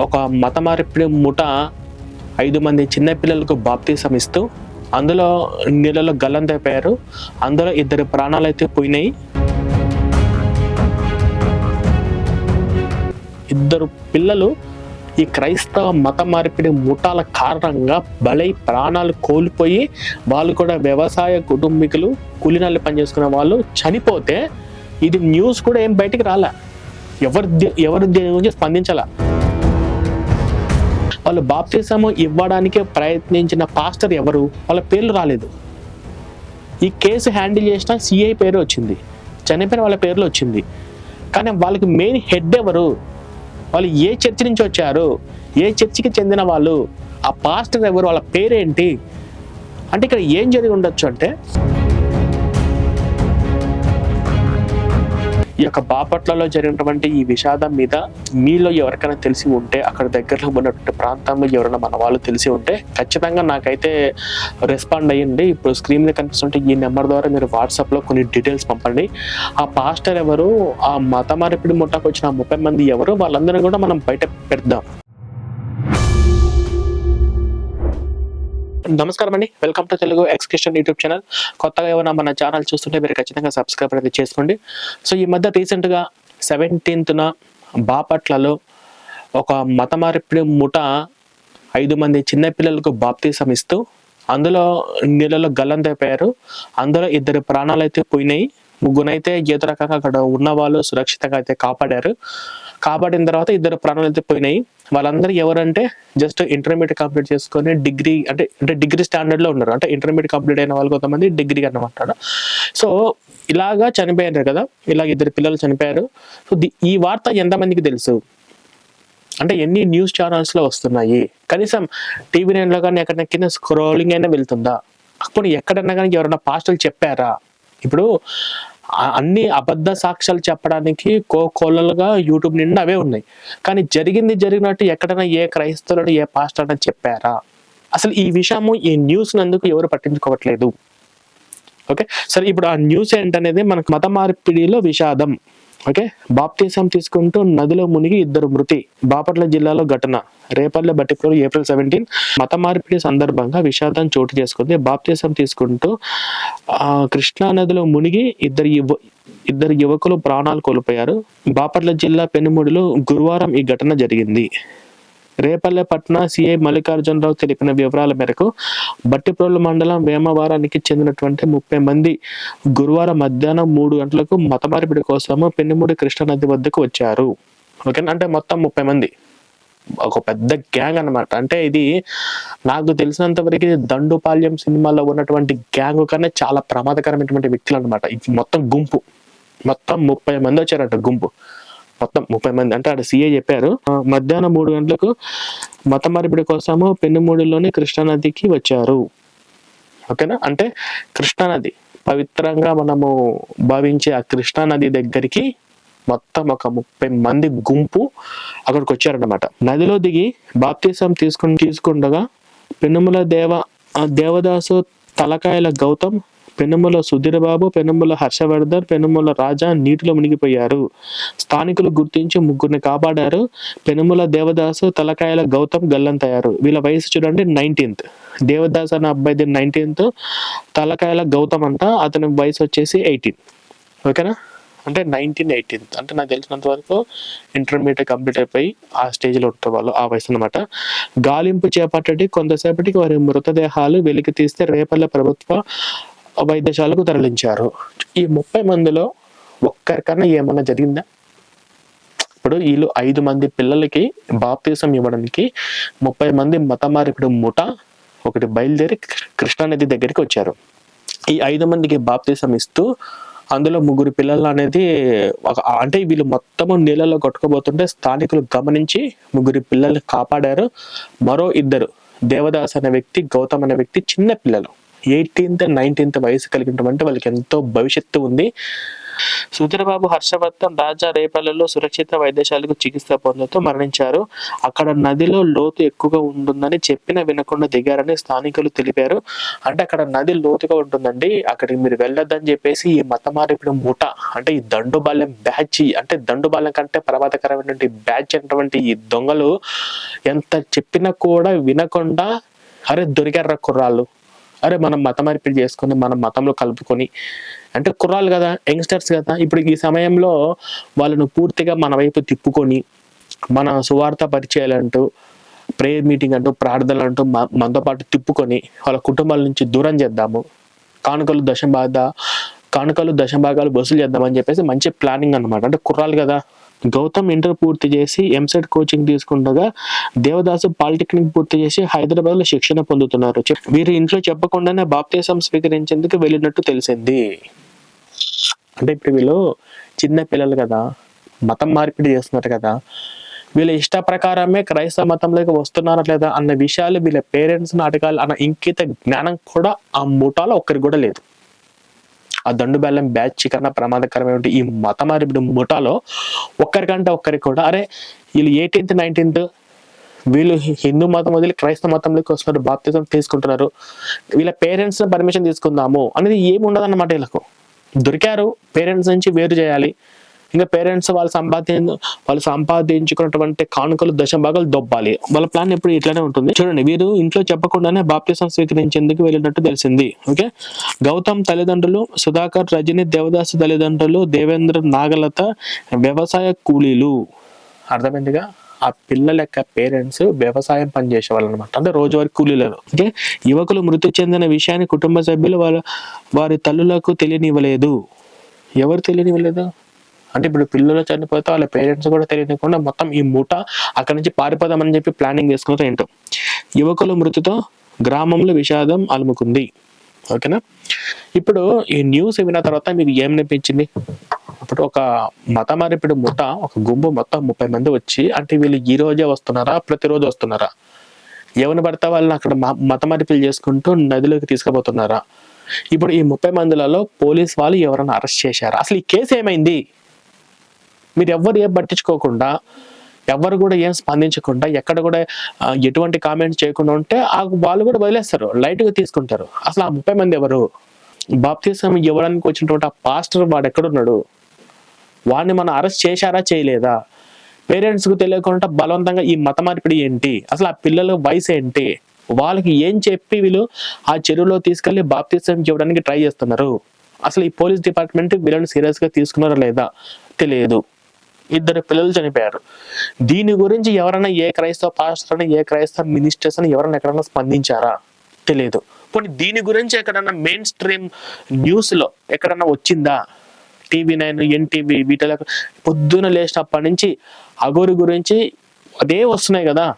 ఒక మతమార్పిడి ముఠ ఐదు మంది చిన్నపిల్లలకు బాప్తీసం ఇస్తూ అందులో నీళ్ళలో గల్లంతైపోయారు అందులో ఇద్దరు ప్రాణాలు అయితే పోయినాయి. ఇద్దరు పిల్లలు ఈ క్రైస్తవ మత మార్పిడి ముఠాల కారణంగా బలై ప్రాణాలు కోల్పోయి వాళ్ళు కూడా వ్యవసాయ కుటుంబీకులు కూలినాళ్ళు పనిచేసుకునే వాళ్ళు చనిపోతే ఇది న్యూస్ కూడా ఏం బయటికి రాలే. ఎవరు ది- ఎవరు దీని గురించి స్పందించాల? వాళ్ళు బాప్తిసము ఇవ్వడానికి ప్రయత్నించిన పాస్టర్ ఎవరు? వాళ్ళ పేర్లు రాలేదు. ఈ కేసు హ్యాండిల్ చేసిన సిఐ పేరు వచ్చింది. చనిపోయిన వాళ్ళ పేర్లు వచ్చింది. కానీ వాళ్ళకి మెయిన్ హెడ్ ఎవరు? వాళ్ళు ఏ చర్చి నుంచి వచ్చారు? ఏ చర్చికి చెందిన వాళ్ళు? ఆ పాస్టర్ ఎవరు? వాళ్ళ పేరేంటి? అంటే ఇక్కడ ఏం జరిగి ఉండొచ్చు అంటే ఈ యొక్క బాపట్లలో జరిగినటువంటి ఈ విషాదం మీద మీలో ఎవరికైనా తెలిసి ఉంటే అక్కడ దగ్గరలో ఉన్నటువంటి ప్రాంతంలో ఎవరైనా మన వాళ్ళు తెలిసి ఉంటే ఖచ్చితంగా నాకైతే రెస్పాండ్ అయ్యండి. ఇప్పుడు స్క్రీన్ మీద కనిపిస్తుంటే ఈ నెంబర్ ద్వారా మీరు వాట్సాప్లో కొన్ని డీటెయిల్స్ పంపండి. ఆ పాస్టర్ ఎవరు ఆ మత మార్పిడి ముఠాకు వచ్చిన ముప్పై మంది ఎవరు వాళ్ళందరినీ కూడా మనం బయట పెడదాం. నమస్కారం అండి వెల్కమ్ టు తెలుగు ఎక్స్క్రిషన్ యూట్యూబ్ ఛానల్ కొత్తగా ఏమైనా మన ఛానల్ చూస్తుంటే మీరు ఖచ్చితంగా సబ్స్క్రైబ్ అనేది చేసుకోండి. సో ఈ మధ్య రీసెంట్గా సెవెంటీన్త్న బాపట్లలో ఒక మత మార్పిడి ముఠ ఐదు మంది చిన్నపిల్లలకు బాప్తీసం ఇస్తూ అందులో నీళ్ళలో గల్లంతైపోయారు అందులో ఇద్దరు ప్రాణాలు అయితే పోయినాయి. ముగ్గునైతే ఏదో రకంగా అక్కడ ఉన్న వాళ్ళు సురక్షితంగా అయితే కాపాడారు. కాపాడిన తర్వాత ఇద్దరు ప్రాణాలు అయితే పోయినాయి. వాళ్ళందరూ ఎవరంటే జస్ట్ ఇంటర్మీడియట్ కంప్లీట్ చేసుకొని డిగ్రీ అంటే అంటే డిగ్రీ స్టాండర్డ్లో ఉన్నారు. అంటే ఇంటర్మీడియట్ కంప్లీట్ అయిన వాళ్ళు కొంతమంది డిగ్రీ అన్నమాట సో ఇలాగా చనిపోయారు కదా. ఇలా ఇద్దరు పిల్లలు చనిపోయారు. సో ది- ఈ వార్త ఎంతమందికి తెలుసు? అంటే ఎన్ని న్యూస్ ఛానల్స్లో వస్తున్నాయి? కనీసం టీవీ నైన్లో కానీ ఎక్కడ కింద స్క్రోలింగ్ అయినా వెళ్తుందా? అప్పుడు ఎక్కడన్నా కానీ ఎవరైనా పాస్టర్లు చెప్పారా? ఇప్పుడు అన్ని అబద్ధ సాక్ష్యాలు చెప్పడానికి కో యూట్యూబ్ నిండా అవే ఉన్నాయి. కానీ జరిగింది జరిగినట్టు ఎక్కడైనా ఏ క్రైస్తవులను ఏ పాస్టర్ అయినా చెప్పారా? అసలు ఈ విషయము ఈ న్యూస్ నందుకు ఎవరు పట్టించుకోవట్లేదు? ఓకే? సరే ఇప్పుడు ఆ న్యూస్ ఏంటనేది మనకు మత మార్పిడిలో విషాదం. ఓకే? బాప్తీసం తీసుకుంటూ నదిలో మునిగి ఇద్దరు మృతి. బాపట్ల జిల్లాలో ఘటన. Repalle Battipur April seventeen. మత మార్పిడి సందర్భంగా విషాదం చోటు చేసుకుంది. బాప్తీసం తీసుకుంటూ కృష్ణా నదిలో మునిగి ఇద్దరు యువ ఇద్దరు యువకులు ప్రాణాలు కోల్పోయారు. బాపట్ల జిల్లా పెనుముడిలో గురువారం ఈ ఘటన జరిగింది. రేపల్లె పట్న సిఐ మల్లికార్జునరావు తెలిపిన వివరాల మేరకు బట్టిప్రోలు మండలం వేమవారానికి చెందినటువంటి ముప్పై మంది గురువారం మధ్యాహ్నం మూడు గంటలకు మతమార్పిడి కోసము పెన్నుమూడి కృష్ణానది వద్దకు వచ్చారు. ఓకేనా? అంటే మొత్తం ముప్పై మంది. ఒక పెద్ద గ్యాంగ్ అన్నమాట. అంటే ఇది నాకు తెలిసినంత వరకు దండుపాల్యం సినిమాలో ఉన్నటువంటి గ్యాంగ్ కన్నా చాలా ప్రమాదకరమైనటువంటి వ్యక్తులు అనమాట ఇది మొత్తం గుంపు. మొత్తం ముప్పై మంది వచ్చారంట గుంపు. మొత్తం ముప్పై మంది. అంటే ఆడ సీఏ చెప్పారు. మధ్యాహ్నం మూడు గంటలకు మత మార్పిడి కోసము పెన్నుమూడిలోని కృష్ణానదికి వచ్చారు. ఓకేనా? అంటే కృష్ణానది పవిత్రంగా మనము భావించే ఆ కృష్ణానది దగ్గరికి మొత్తం ఒక ముప్పై మంది గుంపు అక్కడికి వచ్చారన్నమాట. నదిలో దిగి బాప్తీసం తీసుకుని తీసుకుండగా పెనుముల దేవ ఆ దేవదాసు తలకాయల గౌతమ్ పెనుముల సుధీరబాబు పెనుముల హర్షవర్ధన్ పెనుముల రాజా నీటిలో మునిగిపోయారు. స్థానికులు గుర్తించి ముగ్గురిని కాపాడారు. పెనుముల దేవదాసు తలకాయల గౌతమ్ గల్లంతయ్యారు. వీళ్ళ వయసు చూడండి నైన్టీన్త్. దేవదాస్ అనే అబ్బాయిది నైన్టీన్త్ తలకాయల గౌతమ్ అంట అతని వయసు వచ్చేసి ఎయిటీన్. ఓకేనా? అంటే నైన్టీన్ ఎయిటీన్త్. అంటే నాకు తెలిసినంత వరకు ఇంటర్మీడియట్ కంప్లీట్ అయిపోయి ఆ స్టేజ్లో ఉంటారు వాళ్ళు ఆ వయసు అనమాట గాలింపు చేపట్టటి కొంతసేపటికి వారి మృతదేహాలు వెలికి తీస్తే రేపల్లె ప్రభుత్వ వైద్యశాలకు తరలించారు. ఈ ముప్పై మందిలో ఒక్కరికన్నా ఏమన్నా జరిగిందా? ఇప్పుడు వీళ్ళు ఐదు మంది పిల్లలకి బాప్తీసం ఇవ్వడానికి ముప్పై మంది మత ముఠ ఒకటి బయలుదేరి కృష్ణానది దగ్గరికి వచ్చారు. ఈ ఐదు మందికి బాప్తీసం ఇస్తూ అందులో ముగ్గురు పిల్లలు అనేది ఒక అంటే వీళ్ళు మొత్తము నీళ్ళలో కొట్టుకోబోతుంటే స్థానికులు గమనించి ముగ్గురు పిల్లల్ని కాపాడారు. మరో ఇద్దరు దేవదాస్ అనే వ్యక్తి గౌతమ్ అనే వ్యక్తి చిన్న పిల్లలు. ఎయిటీన్త్ నైన్టీన్త్ వయసు అంటే వాళ్ళకి ఎంతో భవిష్యత్తు ఉంది. సుధీరబాబు హర్షవర్ధన్ రాజా రేపల్లలో సురక్షిత వైద్యశాలకు చికిత్స పొందుతూ మరణించారు. అక్కడ నదిలో లోతు ఎక్కువగా ఉంటుందని చెప్పిన వినకుండా దిగారని స్థానికులు తెలిపారు. అంటే అక్కడ నది లోతుగా ఉంటుందండి. అక్కడికి మీరు వెళ్ళొద్దని చెప్పేసి ఈ మతమారిపిడి మూట అంటే ఈ దండుబాల్యం బ్యాచ్ అంటే దండుబాల్యం కంటే ప్రమాదకరమైనటువంటి బ్యాచ్ అనేటువంటి ఈ దొంగలు ఎంత చెప్పినా కూడా వినకుండా అరే దొరికారు కుర్రాళ్ళు? అరే మనం మత మార్పిడి చేసుకొని మనం మతంలో కలుపుకొని అంటే కుర్రాలు కదా యంగ్స్టర్స్ కదా ఇప్పుడు ఈ సమయంలో వాళ్ళను పూర్తిగా మన వైపు తిప్పుకొని మన సువార్త పరిచయాలంటూ ప్రేయర్ మీటింగ్ అంటూ ప్రార్థనలు అంటూ మ- మనతో పాటు తిప్పుకొని వాళ్ళ కుటుంబాల నుంచి దూరం చేద్దాము. కానుకలు దశభాగ కానుకలు దశభాగాలు వసూలు చేద్దామని చెప్పేసి మంచి ప్లానింగ్ అన్నమాట. అంటే కుర్రాలు కదా గౌతమ్ ఇంటర్ పూర్తి చేసి ఎంసెట్ కోచింగ్ తీసుకుండగా దేవదాసు పాలిటెక్నిక్ పూర్తి చేసి హైదరాబాద్లో శిక్షణ పొందుతున్నారు. వీరు ఇంట్లో చెప్పకుండానే బాప్తీసం స్వీకరించేందుకు వెళ్ళినట్టు తెలిసింది. అంటే ఇప్పుడు వీళ్ళు చిన్న పిల్లలు కదా మతం మార్పిడి చేస్తున్నారు కదా వీళ్ళ ఇష్ట ప్రకారమే క్రైస్తవ మతంలోకి వస్తున్నారా లేదా అన్న విషయాలు వీళ్ళ పేరెంట్స్ నాటకాలు అన్న ఇంకిత జ్ఞానం కూడా ఆ ముఠాలో ఒక్కరికి కూడా లేదు. ఆ దండు బెల్లం బ్యాచ్ కన్నా ప్రమాదకరమైన ఈ మత మార్పిడి ముఠాలో ఒక్కరికంటే ఒక్కరికి కూడా అరే వీళ్ళు ఎయిటీన్త్ నైన్టీన్త్ వీళ్ళు హిందూ మతం వదిలి క్రైస్తవ మతంలోకి వస్తున్నారు బాప్తిజం తీసుకుంటున్నారు వీళ్ళ పేరెంట్స్ పర్మిషన్ తీసుకుందాము అనేది ఏమి ఉండదు అన్నమాట వీళ్ళకు. దొరికారు పేరెంట్స్ నుంచి వేరు చేయాలి. ఇంకా పేరెంట్స్ వాళ్ళు సంపాది వాళ్ళు సంపాదించుకున్నటువంటి కానుకలు దశభాగాలు దొబ్బాలి. వాళ్ళ ప్లాన్ ఎప్పుడు ఇట్లానే ఉంటుంది. చూడండి వీరు ఇంట్లో చెప్పకుండానే బాప్తిసం స్వీకరించేందుకు వెళ్ళినట్టు తెలిసింది. ఓకే? గౌతమ్ తల్లిదండ్రులు సుధాకర్ రజని దేవదాస్ తల్లిదండ్రులు దేవేంద్ర నాగలత వ్యవసాయ కూలీలు. అర్థమైందిగా? ఆ పిల్లల యొక్క పేరెంట్స్ వ్యవసాయం పనిచేసే వాళ్ళు అనమాట అంటే రోజువారీ కూలీలు. ఓకే? యువకులు మృతి చెందిన విషయాన్ని కుటుంబ సభ్యులు వాళ్ళ వారి తల్లులకు తెలియనివ్వలేదు. ఎవరు తెలియనివ్వలేదు? అంటే ఇప్పుడు పిల్లలు చనిపోతే వాళ్ళ పేరెంట్స్ కూడా తెలియకుండా మొత్తం ఈ మూట అక్కడి నుంచి పారిపోదామని చెప్పి ప్లానింగ్ చేసుకున్నారు ఏంటో. యువకుల మృతితో గ్రామంలో విషాదం అలుముకుంది. ఓకేనా? ఇప్పుడు ఈ న్యూస్ విన్న తర్వాత మీకు ఏం అనిపించింది? ఇప్పుడు ఒక మత మార్పిడి ముఠ ఒక గుంపు మొత్తం ముప్పై మంది వచ్చి అంటే వీళ్ళు ఈ రోజే వస్తున్నారా? ప్రతిరోజు వస్తున్నారా? ఎవరిని పడితే వాళ్ళని అక్కడ మత మార్పిడి చేసుకుంటూ నదిలోకి తీసుకుపోతున్నారా? ఇప్పుడు ఈ ముప్పై మందిలలో పోలీస్ వాళ్ళు ఎవరైనా అరెస్ట్ చేశారా? అసలు ఈ కేసు ఏమైంది? మీరు ఎవ్వరు ఏం పట్టించుకోకుండా ఎవరు కూడా ఏం స్పందించకుండా ఎక్కడ కూడా ఎటువంటి కామెంట్ చేయకుండా ఉంటే ఆ వాళ్ళు కూడా వదిలేస్తారు లైట్గా తీసుకుంటారు. అసలు ఆ ముప్పై మంది ఎవరు? బాప్తీసం ఇవ్వడానికి వచ్చినటువంటి ఆ పాస్టర్ వాడు ఎక్కడున్నాడు? వాడిని మనం అరెస్ట్ చేశారా చేయలేదా? పేరెంట్స్కు తెలియకుండా బలవంతంగా ఈ మత మార్పిడి ఏంటి? అసలు ఆ పిల్లల వయసు ఏంటి? వాళ్ళకి ఏం చెప్పి వీళ్ళు ఆ చెరువులో తీసుకెళ్ళి బాప్తీసం ఇవ్వడానికి ట్రై చేస్తున్నారు? అసలు ఈ పోలీస్ డిపార్ట్మెంట్ వీళ్ళని సీరియస్గా తీసుకున్నారా లేదా? తెలియదు. ఇద్దరు పిల్లలు చనిపోయారు. దీని గురించి ఎవరైనా ఏ క్రైస్తవ పాస్టర్ అని ఏ క్రైస్తవ మినిస్టర్స్ అని ఎవరైనా ఎక్కడైనా స్పందించారా? తెలియదు పోనీ దీని గురించి ఎక్కడన్నా మెయిన్ స్ట్రీమ్ న్యూస్లో ఎక్కడన్నా వచ్చిందా? టీవీ నైన్ ఎన్టీవీ వీటిలో పొద్దున లేచినప్పటి నుంచి అగోరి గురించి అదే వస్తున్నాయి కదా.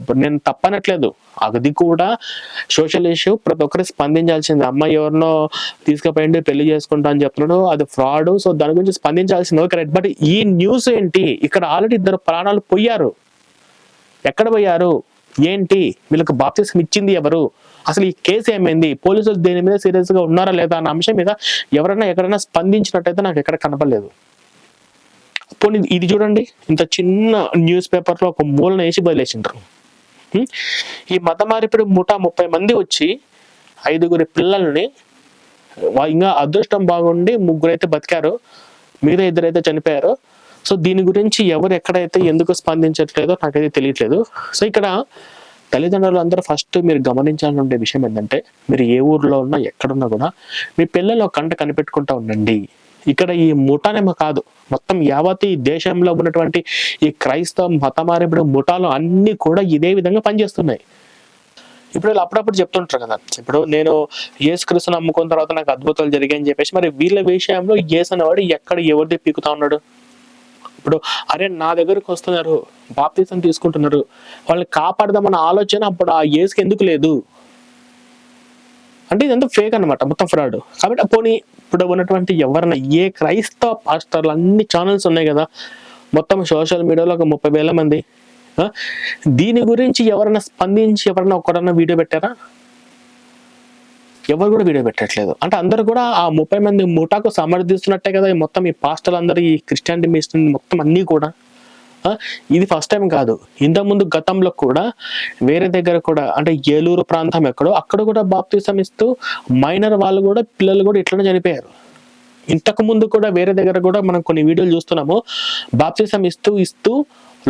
ఇప్పుడు నేను తప్పనట్లేదు. అది కూడా సోషల్ ఇష్యూ ప్రతి ఒక్కరు స్పందించాల్సింది. అమ్మాయి ఎవరినో తీసుకుపోయింది పెళ్ళి చేసుకుంటా అని చెప్తున్నాడు అది ఫ్రాడ్ సో దాని గురించి స్పందించాల్సింది. ఓకే రైట్ బట్ ఈ న్యూస్ ఏంటి? ఇక్కడ ఆల్రెడీ ఇద్దరు ప్రాణాలు పోయారు. ఎక్కడ పోయారు? ఏంటి? వీళ్ళకి బాప్తిసం ఇచ్చింది ఎవరు? అసలు ఈ కేసు ఏమైంది? పోలీసులు దీని మీద సీరియస్గా ఉన్నారా లేదా అన్న అంశం మీద ఎవరైనా ఎక్కడైనా స్పందించినట్టయితే నాకు ఎక్కడ కనపడలేదు. పోనీ ఇది చూడండి. ఇంత చిన్న న్యూస్ పేపర్లో ఒక మూలన వేసి బదిలేసింటారు ఈ మత మార్పిడి ముఠా ముప్పై మంది వచ్చి ఐదుగురి పిల్లల్ని ఇంకా అదృష్టం బాగుండి ముగ్గురు అయితే బతికారు మిగతా ఇద్దరైతే చనిపోయారు. సో దీని గురించి ఎవరు ఎక్కడైతే ఎందుకు స్పందించట్లేదో నాకైతే తెలియట్లేదు. సో ఇక్కడ తల్లిదండ్రులు అందరూ ఫస్ట్ మీరు గమనించాలని ఉండే విషయం ఏంటంటే మీరు ఏ ఊర్లో ఉన్నా ఎక్కడున్నా కూడా మీ పిల్లలు కంట కనిపెట్టుకుంటా ఉండండి. ఇక్కడ ఈ ముఠానేమో కాదు. మొత్తం యావత్ ఈ దేశంలో ఉన్నటువంటి ఈ క్రైస్తవ మత మారిబడి ముఠాలు అన్ని కూడా ఇదే విధంగా పనిచేస్తున్నాయి. ఇప్పుడు వీళ్ళు అప్పుడప్పుడు చెప్తుంటారు కదా. ఇప్పుడు నేను యేసు అమ్ముకున్న తర్వాత నాకు అద్భుతాలు జరిగాయని చెప్పేసి మరి వీళ్ళ విషయంలో యేసు అనేవాడు ఎక్కడ ఎవరిది పీకుతా ఉన్నాడు? ఇప్పుడు అరే నా దగ్గరకు వస్తున్నారు బాప్తీసం తీసుకుంటున్నారు వాళ్ళని కాపాడదామన్న ఆలోచన అప్పుడు ఆ యేసుకి ఎందుకు లేదు? అంటే ఇదంతా ఫేక్ అన్నమాట మొత్తం ఫ్రాడ్ కాబట్టి పోనీ ఇప్పుడు ఉన్నటువంటి ఎవరైనా ఏ క్రైస్తవ పాస్టర్లు అన్ని ఛానల్స్ ఉన్నాయి కదా. మొత్తం సోషల్ మీడియాలో ఒక ముప్పై వేల మంది. దీని గురించి ఎవరైనా స్పందించి ఎవరైనా ఒకడన్నా వీడియో పెట్టారా? ఎవరు కూడా వీడియో పెట్టట్లేదు. అంటే అందరు కూడా ఆ ముప్పై మంది ముఠాకు సమర్థిస్తున్నట్టే కదా ఈ మొత్తం ఈ పాస్టర్లు అందరూ ఈ క్రిస్టియానిటీ మిషన్ మొత్తం అన్నీ కూడా. ఇది ఫస్ట్ టైం కాదు. ఇంతకుముందు గతంలో కూడా వేరే దగ్గర కూడా అంటే ఏలూరు ప్రాంతం ఎక్కడో అక్కడ కూడా బాప్తిసం ఇస్తూ మైనర్ వాళ్ళు కూడా పిల్లలు కూడా ఇట్లనే చనిపోయారు. ఇంతకు ముందు కూడా వేరే దగ్గర కూడా మనం కొన్ని వీడియోలు చూస్తున్నాము. బాప్తిసం ఇస్తూ ఇస్తూ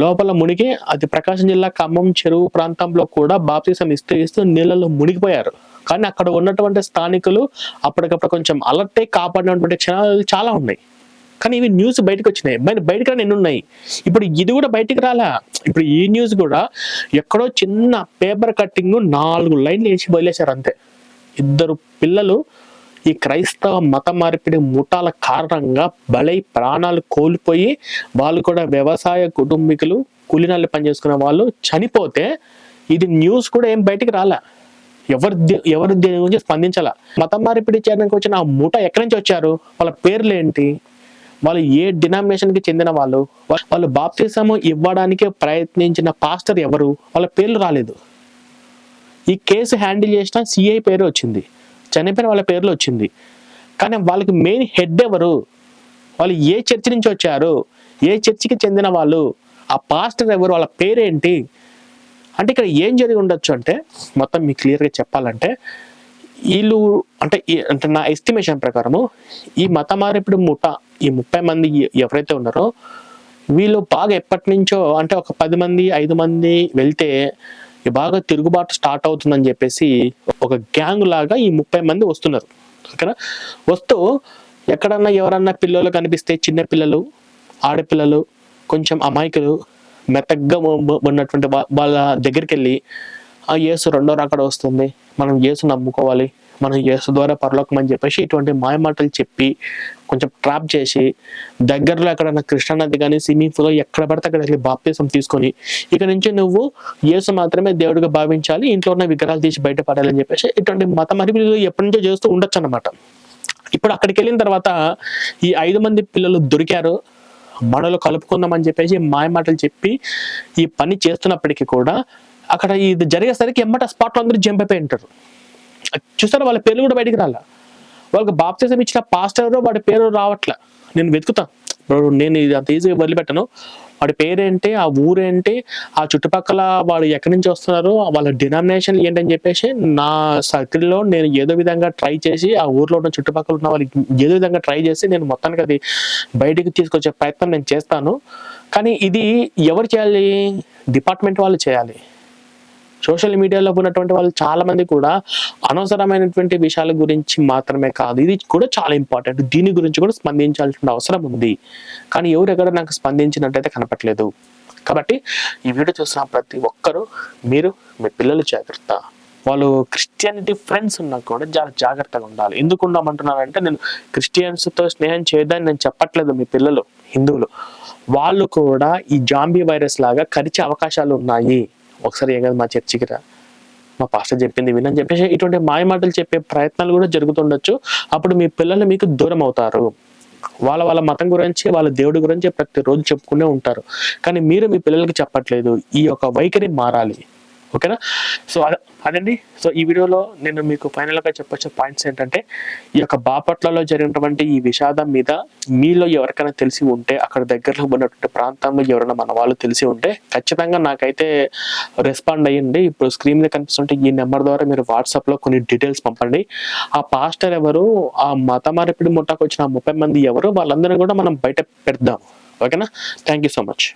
లోపల మునిగి అది ప్రకాశం జిల్లా ఖమ్మం చెరువు ప్రాంతంలో కూడా బాప్తిసం ఇస్తూ ఇస్తూ నీళ్ళలో మునిగిపోయారు. కానీ అక్కడ ఉన్నటువంటి స్థానికులు అప్పటికప్పుడు కొంచెం అలర్టే కాపాడినటువంటి క్షణాలు చాలా ఉన్నాయి. కానీ ఇవి న్యూస్ బయటకు వచ్చినాయి మరి బయటకు రాని ఎన్ని ఉన్నాయి ఇప్పుడు ఇది కూడా బయటికి రాలా? ఇప్పుడు ఈ న్యూస్ కూడా ఎక్కడో చిన్న పేపర్ కట్టింగ్ నాలుగు లైన్లు వేసి వదిలేశారు అంతే ఇద్దరు పిల్లలు ఈ క్రైస్తవ మత మార్పిడి ముఠాల కారణంగా బలై ప్రాణాలు కోల్పోయి వాళ్ళు కూడా వ్యవసాయ కుటుంబీకులు కూలినాళ్ళు పనిచేసుకునే వాళ్ళు చనిపోతే ఇది న్యూస్ కూడా ఏం బయటికి రాలే? ఎవరి ఎవరి ఎవరు దీని గురించి స్పందించాల? మత మార్పిడి చేయడానికి వచ్చిన ఆ ముఠ ఎక్కడి నుంచి వచ్చారు? వాళ్ళ పేర్లు ఏంటి? వాళ్ళు ఏ డినామినేషన్కి చెందిన వాళ్ళు వాళ్ళు బాప్తిసము ఇవ్వడానికి ప్రయత్నించిన పాస్టర్ ఎవరు వాళ్ళ పేర్లు రాలేదు. ఈ కేసు హ్యాండిల్ చేసిన సిఐ పేరు వచ్చింది. చనిపోయిన వాళ్ళ పేర్లు వచ్చింది. కానీ వాళ్ళకి మెయిన్ హెడ్ ఎవరు? వాళ్ళు ఏ చర్చి నుంచి వచ్చారు? ఏ చర్చికి చెందిన వాళ్ళు? ఆ పాస్టర్ ఎవరు? వాళ్ళ పేరేంటి? అంటే ఇక్కడ ఏం జరిగి ఉండొచ్చు అంటే మొత్తం మీకు క్లియర్గా చెప్పాలంటే వీళ్ళు అంటే అంటే నా ఎస్టిమేషన్ ప్రకారము ఈ మత మార్పిడి ముఠ ఈ ముప్పై మంది ఎవరైతే ఉన్నారో వీళ్ళు బాగా ఎప్పటి నుంచో అంటే ఒక పది మంది ఐదు మంది వెళ్తే బాగా తిరుగుబాటు స్టార్ట్ అవుతుందని చెప్పేసి ఒక గ్యాంగ్ లాగా ఈ ముప్పై మంది వస్తున్నారు. ఓకేనా? వస్తూ ఎక్కడన్నా ఎవరన్నా పిల్లలు కనిపిస్తే చిన్న పిల్లలు ఆడపిల్లలు కొంచెం అమాయకులు మెత్తగ్గా ఉన్నటువంటి వాళ్ళ దగ్గరికి వెళ్ళి ఆ యేసు రెండో రాకడ వస్తుంది. మనం యేసు నమ్ముకోవాలి. మనం యేసు ద్వారా పరలోకం అని చెప్పేసి ఇటువంటి మాయమాటలు చెప్పి కొంచెం ట్రాప్ చేసి దగ్గరలో ఎక్కడన్నా కృష్ణానది కానీ స్విమ్మింగ్ పూల్ ఎక్కడ పడితే అక్కడ వెళ్ళి బాప్తీసం తీసుకొని ఇక నుంచి నువ్వు యేసు మాత్రమే దేవుడిగా భావించాలి. ఇంట్లో ఉన్న విగ్రహాలు తీసి బయటపడాలని చెప్పేసి ఇటువంటి మత మరిపిల్లు ఎప్పటి నుంచో చేస్తూ ఉండొచ్చు అనమాట ఇప్పుడు అక్కడికి వెళ్ళిన తర్వాత ఈ ఐదు మంది పిల్లలు దొరికారు. మనలో కలుపుకుందామని చెప్పేసి మాయమాటలు చెప్పి ఈ పని చేస్తున్నప్పటికీ కూడా అక్కడ ఇది జరిగేసరికి ఎమ్మట స్పాట్లో అందరూ జంప్ అయిపోయి ఉంటారు. చూసారా వాళ్ళ పేర్లు కూడా బయటికి రాలా? వాళ్ళకి బాప్తిజం ఇచ్చిన పాస్టర్ వాడి పేరు రావట్లే. నేను వెతుకుతాను నేను ఇది అంత ఈజీగా వదిలిపెట్టను. వాడి పేరేంటి ఆ ఊరేంటి ఆ చుట్టుపక్కల వాళ్ళు ఎక్కడి నుంచి వస్తున్నారు వాళ్ళ డినామినేషన్ ఏంటని చెప్పేసి నా సర్కిల్లో నేను ఏదో విధంగా ట్రై చేసి ఆ ఊర్లో ఉన్న చుట్టుపక్కల ఉన్న వాళ్ళకి ఏదో విధంగా ట్రై చేసి నేను మొత్తానికి అది బయటికి తీసుకొచ్చే ప్రయత్నం నేను చేస్తాను. కానీ ఇది ఎవరు చేయాలి? డిపార్ట్మెంట్ వాళ్ళు చేయాలి. సోషల్ మీడియాలో ఉన్నటువంటి వాళ్ళు చాలా మంది కూడా అనవసరమైనటువంటి విషయాల గురించి మాత్రమే కాదు. ఇది కూడా చాలా ఇంపార్టెంట్. దీని గురించి కూడా స్పందించాల్సిన అవసరం ఉంది. కానీ ఎవరు ఎక్కడ నాకు స్పందించినట్టయితే కనపట్లేదు. కాబట్టి ఈ వీడియో చూసిన ప్రతి ఒక్కరూ మీరు మీ పిల్లలు జాగ్రత్త. వాళ్ళు క్రిస్టియానిటీ ఫ్రెండ్స్ ఉన్నా కూడా చాలా జాగ్రత్తగా ఉండాలి. ఎందుకు ఉండమంటున్నానంటే నేను క్రిస్టియన్స్తో స్నేహం చేయదని నేను చెప్పట్లేదు మీ పిల్లలు హిందువులు. వాళ్ళు కూడా ఈ జాంబీ వైరస్ లాగా కరిచే అవకాశాలు ఉన్నాయి. ఒకసారి ఏం కదా మా చర్చికి రా. మా పాస్టర్ చెప్పింది వినని చెప్పేసి ఇటువంటి మాయ మాటలు చెప్పే ప్రయత్నాలు కూడా జరుగుతుండొచ్చు. అప్పుడు మీ పిల్లలు మీకు దూరం అవుతారు. వాళ్ళ వాళ్ళ మతం గురించి వాళ్ళ దేవుడి గురించి ప్రతిరోజు చెప్పుకునే ఉంటారు. కానీ మీరు మీ పిల్లలకి చెప్పట్లేదు. ఈ యొక్క వైఖరి మారాలి. ఓకేనా? సో అదండి. సో ఈ వీడియోలో నేను మీకు ఫైనల్గా చెప్పొచ్చే పాయింట్స్ ఏంటంటే ఈ యొక్క బాపట్లలో జరిగినటువంటి ఈ విషాదం మీద మీలో ఎవరికైనా తెలిసి ఉంటే అక్కడ దగ్గరలో ఉన్నటువంటి ప్రాంతంలో ఎవరైనా మన వాళ్ళు తెలిసి ఉంటే ఖచ్చితంగా నాకైతే రెస్పాండ్ అయ్యండి. ఇప్పుడు స్క్రీన్ మీద కనిపిస్తుంటే ఈ నెంబర్ ద్వారా మీరు వాట్సాప్లో కొన్ని డీటెయిల్స్ పంపండి. ఆ పాస్టర్ ఎవరు ఆ మత మార్పిడి ముఠాకు వచ్చిన ముప్పై మంది ఎవరు వాళ్ళందరినీ కూడా మనం బయట పెడదాం. ఓకేనా? Thank you so much